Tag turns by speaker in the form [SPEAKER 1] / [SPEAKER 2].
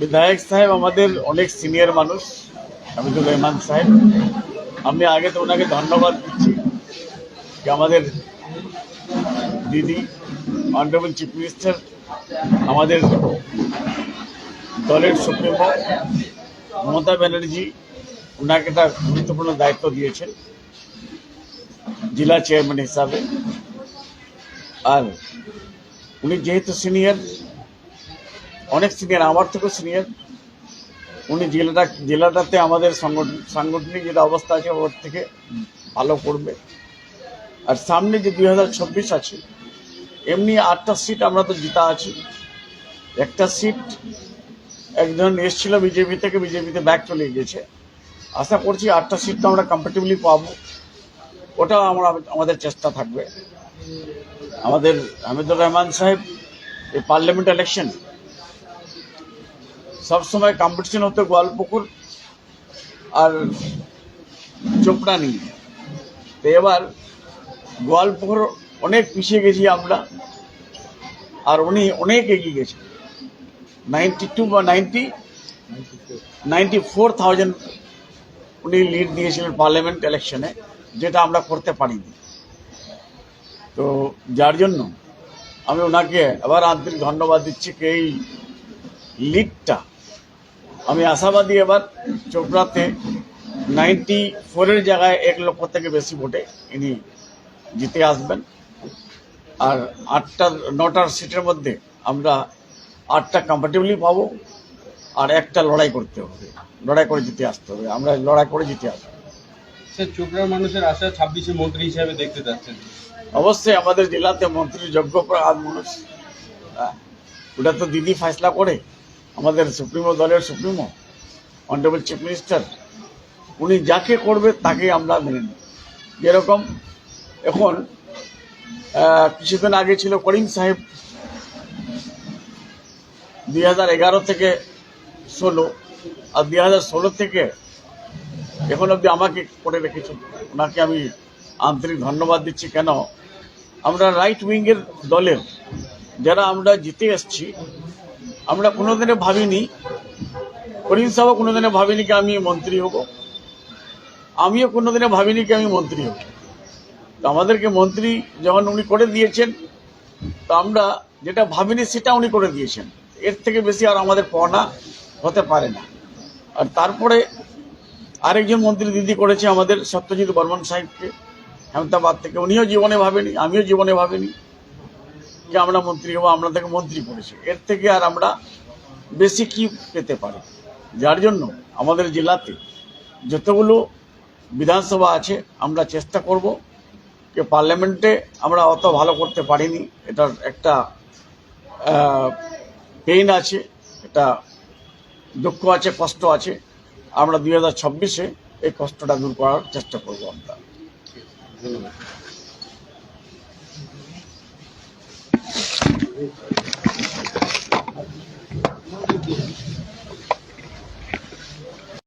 [SPEAKER 1] বিধায়ক সাহেব আমাদের অনেক সিনিয়র মানুষ হামিদুর রহমান সাহেব। আমি আগে তো ওনাকে ধন্যবাদ দিচ্ছি যে আমাদের দিদি অনারেবল চিফ মিনিস্টার আমাদের দলের সুপ্রিমো মমতা ব্যানার্জি, ওনাকে একটা গুরুত্বপূর্ণ দায়িত্ব দিয়েছেন জেলা চেয়ারম্যান হিসাবে। আর উনি যেহেতু সিনিয়র অনেক সিনিয়র আমার থেকেও সিনিয়র উনি জেলাটা, জেলাটাতে আমাদের সংগঠন, সাংগঠনিক যেটা অবস্থা আছে, ওর থেকে ভালো করবে। আর সামনে যে দুই হাজার চব্বিশ আছে, এমনি আটটা সিট আমরা তো জিতা আছি। একটা সিট একজন এসেছিল বিজেপি থেকে, বিজেপিতে ব্যাক চলে গেছে আশা করছি আটটা সিট তো আমরা কম্পিটিভলি পাবো। ওটাও আমরা, আমাদের চেষ্টা থাকবে। আমাদের হামিদুর রহমান সাহেব, এই পার্লামেন্ট ইলেকশন সবসময় কম্পিটিশন হতো গোয়ালপুকুর আর চোপড়া নিয়ে তো এবার গোয়ালপুকুর অনেক পিছিয়ে গেছি আমরা আর উনি অনেক এগিয়ে গেছে নাইনটি টু বা নাইনটি নাইনটি ফোর থাউজেন্ড উনি লিড দিয়েছিলেন পার্লামেন্ট ইলেকশনে যেটা আমরা করতে পারিনি। তো যার জন্য আমি ওনাকে আবার আন্তরিক ধন্যবাদ দিচ্ছি এই লিডটা আমি আশাবাদী এবার চোপড়াতে নাইনটি ফোরের জায়গায় এক লক্ষ থেকে বেশি ভোটে ইনি জিতে আসবেন। আর আটটা নটার সিটের মধ্যে আমরা আটটা কম্পার্টেবলি পাবো আর একটা লড়াই করতে হবে। লড়াই করে জিতে আসতে হবে। আমরা লড়াই করে জিতে আসব।
[SPEAKER 2] স্যার চোপড়ার মানুষের আশা ছাব্বিশে মন্ত্রী হিসাবে দেখতে চাচ্ছেন।
[SPEAKER 1] অবশ্যই আমাদের জেলাতে মন্ত্রী যোগ্য প্রাণ মানুষ। ওটা তো দিদি ফয়সলা করে। আমাদের সুপ্রিমো দলের সুপ্রিমো অনারেবল চিফ মিনিস্টার উনি যাকে করবে তাকে আমরা মেনে নিই যেরকম এখন কিছুদিন আগে ছিল করিম সাহেব, দুই হাজার এগারো থেকে ষোলো, আর দুই হাজার ষোলো থেকে এখন অবধি আমাকে করে রেখেছেন। ওনাকে আমি আন্তরিক ধন্যবাদ দিচ্ছি। কেন? আমরা রাইট উইংয়ের দলের, যারা আমরা জিতে এসছি আমরা কোনোদিনে ভাবিনি করিম সাহেব কোনোদিনে ভাবিনি কি আমি মন্ত্রী হব। আমিও কোনোদিনে ভাবিনি কি আমি মন্ত্রী হব। তো আমাদেরকে মন্ত্রী যখন উনি করে দিয়েছেন, তো আমরা যেটা ভাবিনি সেটা উনি করে দিয়েছেন। এর থেকে বেশি আর আমাদের পাওনা হতে পারে না। আর তারপরে আরেকজন মন্ত্রী দিদি করেছে আমাদের সত্যজিৎ বর্মন সাহেবকে, হেমতাবাদ থেকে। উনিও জীবনে ভাবেনি, আমিও জীবনে ভাবিনি। যে আমরা মন্ত্রী হব, আমরা থেকে মন্ত্রী করেছি এর থেকে আর আমরা বেশি কি পেতে পারি? যার জন্য আমাদের জেলাতে যতগুলো বিধানসভা আছে, আমরা চেষ্টা করব যে পার্লামেন্টে আমরা অত ভালো করতে পারিনি। এটার একটা পেইন আছে, এটা দুঃখ আছে, কষ্ট আছে। আমরা দুই হাজার এই কষ্টটা দূর করার চেষ্টা করব আমরা।
[SPEAKER 2] ধন্যবাদ। Thank you.